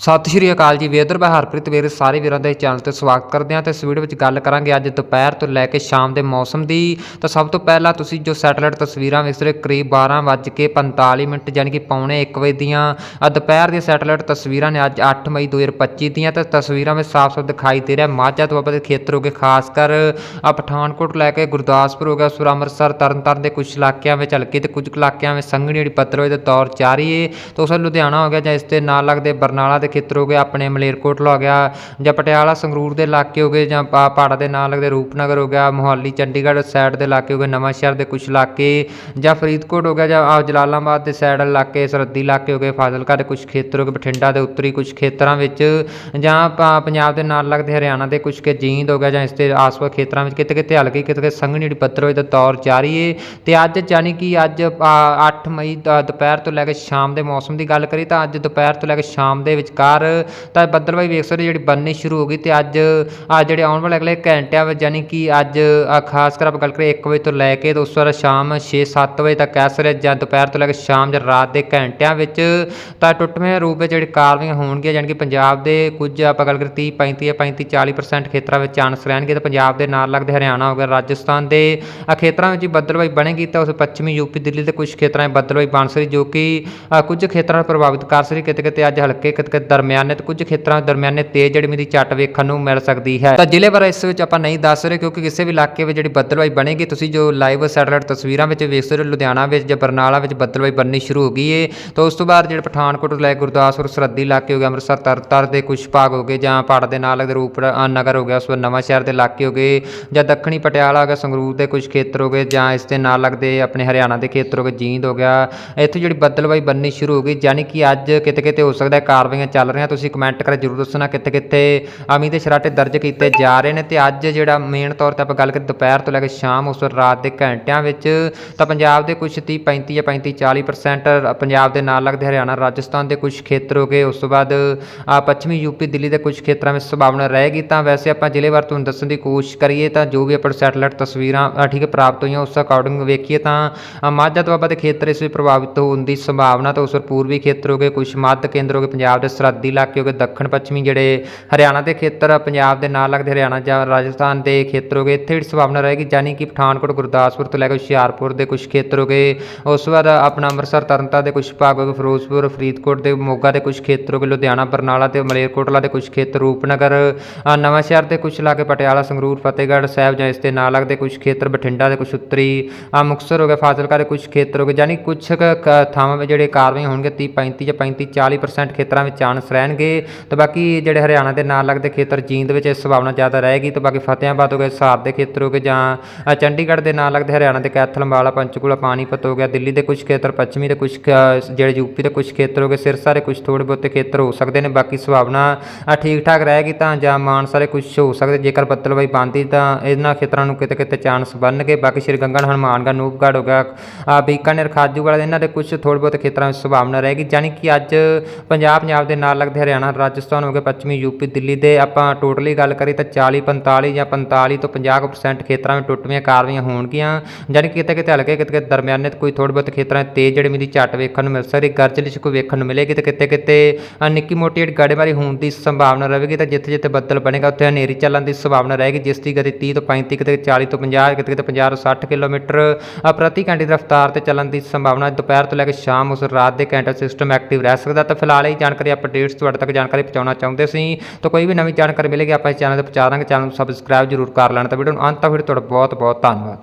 ਸਤਿ ਸ਼੍ਰੀ ਅਕਾਲ ਜੀ ਵੇਦਰ ਮੈਂ ਹਰਪ੍ਰੀਤ ਵੇਰ ਸਾਰੇ ਵੀਰਾਂ ਦੇ ਚੈਨਲ ਤੇ ਸਵਾਗਤ ਕਰਦੇ ਹਾਂ ਤੇ ਇਸ ਵੀਡੀਓ ਵਿੱਚ ਗੱਲ ਕਰਾਂਗੇ ਅੱਜ ਦੁਪਹਿਰ ਤੋਂ ਲੈ ਕੇ ਸ਼ਾਮ ਦੇ ਮੌਸਮ ਦੀ। ਤਾਂ ਸਭ ਤੋਂ ਪਹਿਲਾਂ ਤੁਸੀਂ ਜੋ ਸੈਟੇਲਾਈਟ ਤਸਵੀਰਾਂ ਵੇਖ ਰਹੇ ਹੋ, ਕਰੀਬ 12:45 ਮਿੰਟ ਯਾਨੀ ਕਿ ਪੌਣੇ 1 ਵਜੇ ਦੀਆਂ। ਆ ਦੁਪਹਿਰ ਦੀਆਂ ਸੈਟੇਲਾਈਟ ਤਸਵੀਰਾਂ ਨੇ ਅੱਜ 8 ਮਈ 2025 ਦੀਆਂ ਤਾਂ ਤਸਵੀਰਾਂ ਵਿੱਚ ਸਾਫ਼-ਸਾਫ਼ ਦਿਖਾਈ ਦੇ ਰਿਹਾ ਮਾਝਾ ਦੁਆਬਾ ਦੇ ਖੇਤਰ ਹੋ ਗਏ ਖਾਸ ਕਰ ਅ, ਪਠਾਨਕੋਟ ਲੈ ਕੇ ਗੁਰਦਾਸਪੁਰ ਹੋ ਗਿਆ ਸੁਰ ਅੰਮ੍ਰਿਤਸਰ ਤਰਨਤਾਰਨ ਦੇ ਕੁਝ ਇਲਾਕਿਆਂ ਵਿੱਚ ਹਲਕੇ ਤੇ ਕੁਝ ਇਲਾਕਿਆਂ ਵਿੱਚ ਸੰਘਣੀ ਜਿਹੜੀ ਪੱਤਰੋਏ ਦੇ ਦੌਰ ਜਾਰੀ ਹੈ ਤੇ ਉਸ ਲੁਧਿਆਣਾ ਹੋ ਗਿਆ ਜਾਂ ਇਸ ਦੇ ਨਾਲ ਲੱਗਦੇ ਬਰਨਾਲਾ ਦੇ ਖੇਤਰ ਹੋ ਗਏ ਆਪਣੇ ਮਲੇਰਕੋਟਲਾ ਹੋ ਗਿਆ ਜਾਂ ਪਟਿਆਲਾ ਸੰਗਰੂਰ ਦੇ ਇਲਾਕੇ ਹੋ ਗਏ ਜਾਂ ਪਾ- ਪਹਾੜਾਂ ਦੇ ਨਾਲ ਲੱਗਦੇ ਰੂਪਨਗਰ ਹੋ ਗਿਆ ਮੋਹਾਲੀ ਚੰਡੀਗੜ੍ਹ ਸਾਈਡ ਦੇ ਇਲਾਕੇ ਹੋ ਗਏ ਨਵਾਂ ਸ਼ਹਿਰ ਦੇ ਕੁਝ ਇਲਾਕੇ ਜਾਂ ਫਰੀਦਕੋਟ ਹੋ ਗਿਆ ਜਾਂ ਜਲਾਲਾਬਾਦ ਦੇ ਸਾਈਡ ਇਲਾਕੇ ਸਰਹੱਦੀ ਇਲਾਕੇ ਹੋ ਗਏ ਫਾਜ਼ਿਲਕਾ ਦੇ ਕੁਝ ਖੇਤਰ ਹੋ ਗਏ ਬਠਿੰਡਾ ਦੇ ਉੱਤਰੀ ਕੁਝ ਖੇਤਰਾਂ ਵਿੱਚ ਜਾਂ ਪੰਜਾਬ ਦੇ ਨਾਲ ਲੱਗਦੇ ਹਰਿਆਣਾ ਦੇ ਕੁਝ ਕੇ ਜੀਂਦ ਹੋ ਗਿਆ ਜਾਂ ਇਸ ਦੇ ਆਸ-ਪਾਸ ਖੇਤਰਾਂ ਵਿੱਚ ਕਿਤੇ ਕਿਤੇ ਹਲਕੀ ਕਿਤੇ ਕਿਤੇ ਸੰਘਣੀ ਜਿਹੜੀ ਪੱਤਰ ਹੋਈ ਦਾ ਦੌਰ ਜਾਰੀ ਹੈ ਤੇ ਅੱਜ ਯਾਨੀ ਕਿ ਅੱਜ ਆ, 8 ਮਈ ਦੁਪਹਿਰ ਤੋਂ ਲੈ ਕੇ ਸ਼ਾਮ ਦੇ ਮੌਸਮ ਦੀ ਗੱਲ ਕਰੀ ਤਾਂ ਅੱਜ ਦੁਪਹਿਰ ਤੋਂ ਲੈ ਕੇ ਸ਼ਾਮ ਦੇ ਵਿੱਚ ਵਿਚਕਾਰ ਤਾਂ ਬੱਦਲਵਾਈ ਵੇਖ ਸਕਦੇ ਜਿਹੜੀ ਬਣਨੀ ਸ਼ੁਰੂ ਹੋ ਗਈ ਤੇ ਅੱਜ ਆ ਜਿਹੜੇ ਆਉਣ ਵਾਲੇ ਅਗਲੇ ਘੰਟਿਆਂ ਵਿੱਚ ਯਾਨੀ ਕਿ ਅੱਜ ਖਾਸ ਕਰ ਆਪਾਂ ਗੱਲ ਕਰੀਏ 1 ਵਜੇ ਤੋਂ ਲੈ ਕੇ ਤੇ ਉਸ ਵਾਰ ਸ਼ਾਮ 6-7 ਵਜੇ ਤੱਕ ਕਹਿ ਸਕਦੇ ਜਾਂ ਦੁਪਹਿਰ ਤੋਂ ਲੈ ਕੇ ਸ਼ਾਮ ਜਾਂ ਰਾਤ ਦੇ ਘੰਟਿਆਂ ਵਿੱਚ ਤਾਂ ਟੁੱਟਵੇਂ ਰੂਪ ਵਿੱਚ ਜਿਹੜੀ ਕਾਰਵਾਈਆਂ ਹੋਣਗੀਆਂ ਯਾਨੀ ਕਿ ਪੰਜਾਬ ਦੇ ਕੁਝ ਆਪਾਂ ਗੱਲ ਕਰੀਏ 30 35 ਜਾਂ 35 40% ਖੇਤਰਾਂ ਵਿੱਚ ਚਾਂਸ ਰਹਿਣਗੇ ਤੇ ਪੰਜਾਬ ਦੇ ਨਾਲ ਲੱਗਦੇ ਹਰਿਆਣਾ ਹੋ ਗਿਆ, ਰਾਜਸਥਾਨ ਦੇ ਖੇਤਰਾਂ ਵਿੱਚ ਹੀ ਬੱਦਲਵਾਈ ਬਣੇਗੀ ਤਾਂ ਉਸ ਪੱਛਮੀ ਯੂਪੀ ਦਿੱਲੀ ਦੇ ਕੁਝ ਖੇਤਰਾਂ ਵਿੱਚ ਬੱਦਲਵਾਈ ਬਣ ਸਕਦੀ ਜੋ ਕਿ ਕੁਝ ਖੇਤਰਾਂ ਨੂੰ ਪ੍ਰਭਾਵਿਤ ਕਰ ਸਕਦੀ ਕਿਤੇ ਕਿਤੇ ਅੱਜ ਹਲਕੇ ਕਿਤੇ ਕਿਤੇ ਦਰਮਿਆਨੇ ਤੇ ਕੁਝ ਖੇਤਰਾਂ ਦਰਮਿਆਨੇ ਤੇਜ਼ ਜਿਹੜੀ ਮੇਰੀ ਝੱਟ ਵੇਖਣ ਨੂੰ ਮਿਲ ਸਕਦੀ ਹੈ। ਤਾਂ ਜ਼ਿਲ੍ਹੇ ਬਾਰੇ ਇਸ ਵਿੱਚ ਆਪਾਂ ਨਹੀਂ ਦੱਸ ਰਹੇ ਕਿਉਂਕਿ ਕਿਸੇ ਵੀ ਇਲਾਕੇ ਵਿੱਚ ਜਿਹੜੀ ਬੱਦਲਵਾਈ ਬਣੇਗੀ, ਤੁਸੀਂ ਜੋ ਲਾਈਵ ਸੈਟੇਲਾਈਟ ਤਸਵੀਰਾਂ ਵਿੱਚ ਵੇਖ ਸਕਦੇ ਹੋ, ਲੁਧਿਆਣਾ ਵਿੱਚ ਜਾਂ ਬਰਨਾਲਾ ਵਿੱਚ ਬੱਦਲਵਾਈ ਬਣਨੀ ਸ਼ੁਰੂ ਹੋ ਗਈ ਹੈ ਤਾਂ ਉਸ ਤੋਂ ਬਾਅਦ ਜਿਹੜੇ ਪਠਾਨਕੋਟ ਤੋਂ ਲੈ ਕੇ ਗੁਰਦਾਸਪੁਰ, ਸਰਹੱਦੀ ਇਲਾਕੇ ਹੋ ਗਏ, ਅੰਮ੍ਰਿਤਸਰ, ਤਰਨਤਾਰਨ ਦੇ ਕੁਝ ਭਾਗ ਹੋ ਗਏ, ਜਾਂ ਪਹਾੜ ਦੇ ਨਾਲ ਲੱਗਦੇ ਰੂਪ ਨਗਰ ਹੋ ਗਿਆ, ਉਸ ਤੋਂ ਨਵਾਂ ਸ਼ਹਿਰ ਦੇ ਇਲਾਕੇ ਹੋ ਗਏ, ਜਾਂ ਦੱਖਣੀ ਪਟਿਆਲਾ ਹੋ ਗਿਆ, ਸੰਗਰੂਰ ਦੇ ਕੁਝ ਖੇਤਰ ਹੋ ਗਏ, ਜਾਂ ਇਸ ਦੇ ਨਾਲ ਲੱਗਦੇ ਆਪਣੇ ਹਰਿਆਣਾ ਦੇ ਖੇਤਰ ਹੋ ਗਏ, ਜੀਂਦ ਹੋ ਗਿਆ। ਇੱਥੇ ਜਿਹੜੀ ਬੱਦਲਵਾਈ ਬਣਨੀ ਸ਼ੁਰੂ ਹੋ ਗਈ, ਯਾਨੀ ਕਿ ਅੱਜ ਕਿਤੇ ਕਿਤੇ ਹੋ ਸਕਦਾ ਕਾਰਵਾਈਆਂ ਚੱਲ ਰਿਹਾ, ਤੁਸੀਂ ਕਮੈਂਟ ਕਰਕੇ ਜ਼ਰੂਰ ਦੱਸਣਾ ਕਿੱਥੇ ਕਿੱਥੇ। ਅਮੀ ਦੇ ਸ਼ਰਾਟੇ ਦਰਜ ਕੀਤੇ ਜਾ ਰਹੇ ਨੇ ਤੇ ਅੱਜ ਜਿਹੜਾ ਮੇਨ ਤੌਰ ਤੇ ਆਪਾਂ ਗੱਲ ਕਰੀਏ, ਦੁਪਹਿਰ ਤੋਂ ਲੈ ਕੇ ਸ਼ਾਮ, ਉਸ ਰਾਤ ਦੇ ਘੰਟਿਆਂ ਵਿੱਚ ਤਾਂ ਪੰਜਾਬ ਦੇ ਕੁਝ 30 35 ਜਾਂ 35 40% ਪੰਜਾਬ ਦੇ ਨਾਲ ਲੱਗਦੇ ਹਰਿਆਣਾ, ਰਾਜਸਥਾਨ ਦੇ ਕੁਝ ਖੇਤਰ ਹੋ ਗਏ, ਉਸ ਤੋਂ ਬਾਅਦ ਆ ਪੱਛਮੀ ਯੂਪੀ, ਦਿੱਲੀ ਦੇ ਕੁਝ ਖੇਤਰਾਂ ਵਿੱਚ ਸੰਭਾਵਨਾ ਰਹੇਗੀ ਤਾਂ ਵੈਸੇ ਆਪਾਂ ਜ਼ਿਲ੍ਹੇ ਵਾਰ ਤੁਹਾਨੂੰ ਦੱਸਣ ਦੀ ਕੋਸ਼ਿਸ਼ ਕਰੀਏ ਤਾਂ ਜੋ ਵੀ ਆਪਾਂ ਸੈਟੇਲਾਈਟ ਤਸਵੀਰਾਂ ਠੀਕ ਹੈ, ਪ੍ਰਾਪਤ ਹੋਈਆਂ, ਉਸ ਅਕੋਰਡਿੰਗ ਵੇਖੀਏ ਤਾਂ ਮਾਝਾ ਦੁਆਬਾ ਦੇ ਖੇਤਰ ਇਸ ਵਿੱਚ ਪ੍ਰਭਾਵਿਤ ਹੋਣ ਦੀ ਸੰਭਾਵਨਾ ਤਾਂ ਉਸ ਪੂਰਬੀ ਖੇਤਰ ਹੋ ਗਏ ਕੁਝ ਮੱਧ ਕੇਂਦਰ ਹੋ ਗਏ, ਪੰਜਾਬ ਦੇ ਸਰਹੱਦੀ ਇਲਾਕੇ ਹੋ ਗਏ ਦੱਖਣ ਪੱਛਮੀ ਜਿਹੜੇ ਹਰਿਆਣਾ ਦੇ ਖੇਤਰ ਪੰਜਾਬ ਦੇ ਨਾਲ ਲੱਗਦੇ ਹਰਿਆਣਾ ਜਾਂ ਰਾਜਸਥਾਨ ਦੇ ਖੇਤਰ ਹੋ ਗਏ ਇੱਥੇ ਵੀ ਸੰਭਾਵਨਾ ਰਹੇਗੀ ਯਾਨੀ ਕਿ ਪਠਾਨਕੋਟ ਗੁਰਦਾਸਪੁਰ ਤੋਂ ਲੈ ਕੇ ਹੁਸ਼ਿਆਰਪੁਰ ਦੇ ਕੁਝ ਖੇਤਰ ਹੋ ਗਏ ਉਸ ਤੋਂ ਬਾਅਦ ਆਪਣਾ ਅੰਮ੍ਰਿਤਸਰ ਤਰਨਤਾਰਨ ਦੇ ਕੁਝ ਭਾਗ ਹੋ ਗਏ ਫਿਰੋਜ਼ਪੁਰ ਫਰੀਦਕੋਟ ਦੇ ਮੋਗਾ ਦੇ ਕੁਝ ਖੇਤਰ ਹੋ ਗਏ ਲੁਧਿਆਣਾ ਬਰਨਾਲਾ ਤੇ ਮਲੇਰਕੋਟਲਾ ਦੇ ਕੁਝ ਖੇਤਰ ਰੂਪਨਗਰ ਅ, ਨਵਾਂ ਸ਼ਹਿਰ ਦੇ ਕੁਝ ਇਲਾਕੇ ਪਟਿਆਲਾ ਸੰਗਰੂਰ ਫਤਿਹਗੜ੍ਹ ਸਾਹਿਬ ਜਾਂ ਇਸ ਦੇ ਨਾਲ ਲੱਗਦੇ ਕੁਝ ਖੇਤਰ ਬਠਿੰਡਾ ਦੇ ਕੁਝ ਉੱਤਰੀ ਅ, ਮੁਕਤਸਰ ਹੋ ਗਿਆ ਫਾਜ਼ਿਲਕਾ ਦੇ ਕੁਝ ਖੇਤਰ ਹੋ ਗਏ ਯਾਨੀ ਕੁਝ ਕੁ ਕ- ਥਾਵਾਂ 'ਤੇ ਜਿਹੜੇ ਕਾਰਵਾਈਆਂ ਹੋਣਗੇ 30 35 ਜਾਂ 35 40% ਖੇਤਰਾਂ ਵਿੱਚ ਚਾਂਸ ਰਹਿਣਗੇ ਤੇ ਬਾਕੀ ਜਿਹੜੇ ਹਰਿਆਣਾ ਦੇ ਨਾਲ ਲੱਗਦੇ ਖੇਤਰ ਜੀਂਦ ਵਿੱਚ ਇਸ ਸੰਭਾਵਨਾ ਜ਼ਿਆਦਾ ਰਹੇਗੀ ਤੇ ਬਾਕੀ ਫਤਿਆਬਾਦ ਹੋ ਗਿਆ ਹਿਸਾਰ ਦੇ ਖੇਤਰ ਹੋ ਗਏ ਜਾਂ ਚੰਡੀਗੜ੍ਹ ਦੇ ਨਾਲ ਲੱਗਦੇ ਹਰਿਆਣਾ ਦੇ ਕੈਥਲ ਅੰਬਾਲਾ ਪੰਚਕੂਲਾ ਪਾਣੀਪਤ ਹੋ ਗਿਆ ਦਿੱਲੀ ਦੇ ਕੁਝ ਖੇਤਰ ਪੱਛਮੀ ਦੇ ਕੁਝ ਜਿਹੜੇ ਯੂਪੀ ਦੇ ਕੁਝ ਖੇਤਰ ਹੋ ਗਏ ਸਿਰਸਾ ਦੇ ਕੁਝ ਥੋੜੇ ਬਹੁਤੇ ਖੇਤਰ ਹੋ ਸਕਦੇ ਨੇ ਬਾਕੀ ਸੰਭਾਵਨਾ ਠੀਕ ਠਾਕ ਰਹੇਗੀ ਤਾਂ ਜਾਂ ਮਾਨਸਾ ਦੇ ਕੁਝ ਹੋ ਸਕਦੇ ਜੇਕਰ ਬੱਦਲਬਾਈ ਬਣਦੀ ਤਾਂ ਇਹਨਾਂ ਖੇਤਰਾਂ ਨੂੰ ਕਿਤੇ ਕਿਤੇ ਚਾਂਸ ਬਣਨਗੇ ਬਾਕੀ ਸ਼੍ਰੀ ਗੰਗਾ ਹਨੂਮਾਨਗੜ੍ਹ ਨੂਪਗੜ੍ਹ ਹੋ ਗਿਆ ਅ, ਬੀਕਾਨੇਰ ਖਾਜੂਵਾੜਾ ਇਹਨਾਂ ਦੇ ਕੁਝ ਥੋੜ੍ਹੇ ਬਹੁਤੇ ਖੇਤਰਾਂ ਵਿੱਚ ਸੰਭਾਵਨਾ ਰਹੇਗੀ ਯਾਨੀ ਕਿ ਅੱਜ ਪੰਜਾਬ ਪੰਜਾਬ ਦੇ ਨਾਲ ਲੱਗਦੇ ਹਰਿਆਣਾ, ਰਾਜਸਥਾਨ ਹੋ ਗਏ ਪੱਛਮੀ ਯੂਪੀ, ਦਿੱਲੀ ਦੇ ਆਪਾਂ ਟੋਟਲੀ ਗੱਲ ਕਰੀ ਤਾਂ 40 45 ਜਾਂ 45 ਤੋਂ 50% ਖੇਤਰਾਂ ਵਿੱਚ ਟੁੱਟਵੀਆਂ ਕਾਰਵਾਈਆਂ ਹੋਣਗੀਆਂ ਯਾਨੀ ਕਿਤੇ ਕਿਤੇ ਹਲਕੇ ਕਿਤੇ ਕਿਤੇ ਦਰਮਿਆਨੇ ਤੇ ਕੋਈ ਥੋੜ੍ਹੇ ਬਹੁਤ ਖੇਤਰਾਂ 'ਚ ਤੇਜ਼ ਜਿਹੜੀ ਮੇਰੀ ਝੱਟ ਵੇਖਣ ਨੂੰ ਮਿਲ ਸਕਦੀ ਗਰਜਲਿਸ਼ ਕੋਈ ਵੇਖਣ ਨੂੰ ਮਿਲੇਗੀ ਤੇ ਕਿਤੇ ਕਿਤੇ ਨਿੱਕੀ ਮੋਟੀ ਜਿਹੜੀ ਗੜੇਮਾਰੀ ਹੋਣ ਦੀ ਸੰਭਾਵਨਾ ਰਹੇਗੀ ਤਾਂ ਜਿੱਥੇ ਜਿੱਥੇ ਬੱਦਲ ਬਣੇਗਾ, ਉੱਥੇ ਹਨੇਰੀ ਚੱਲਣ ਦੀ ਸੰਭਾਵਨਾ ਰਹੇਗੀ, ਜਿਸ ਦੀ ਗਤੀ 30 ਤੋਂ 35 ਕਿਤੇ 40 ਤੋਂ 50 ਕਿਤੇ ਕਿਤੇ 50 ਤੋਂ 60 ਕਿਲੋਮੀਟਰ ਪ੍ਰਤੀ ਘੰਟੇ ਦੀ ਰਫ਼ਤਾਰ ਤੇ ਚੱਲਣ ਦੀ ਸੰਭਾਵਨਾ ਦੁਪਹਿਰ ਤੋਂ ਲੈ ਕੇ ਸ਼ਾਮ ਉਸ ਰਾਤ ਦੇ ਘੰਟੇ ਸਿਸਟਮ ਐਕਟਿਵ ਰਹਿ ਸਕਦਾ ਤਾਂ ਫਿਲਹਾਲ ਇਹ ਜਾਣਕਾਰੀ ਅਪਡੇਟਸ ਤੁਹਾਡੇ ਤੱਕ ਜਾਣਕਾਰੀ ਪਹੁੰਚਾਉਣਾ ਚਾਹੁੰਦੇ ਸੀ। ਤਾਂ ਕੋਈ ਵੀ ਨਵੀਂ ਜਾਣਕਾਰੀ ਮਿਲੇਗੀ, ਆਪਾਂ ਇਸ ਚੈਨਲ ਤੇ ਪਹੁੰਚਾ ਦਾਂਗੇ। ਚੈਨਲ ਨੂੰ ਸਬਸਕ੍ਰਾਈਬ ਜ਼ਰੂਰ ਕਰ ਲੈਣਾ। ਤਾਂ ਵੀਡੀਓ ਨੂੰ ਅੰਤ ਤੱਕ, ਫਿਰ ਤੁਹਾਡਾ ਬਹੁਤ ਬਹੁਤ ਧੰਨਵਾਦ।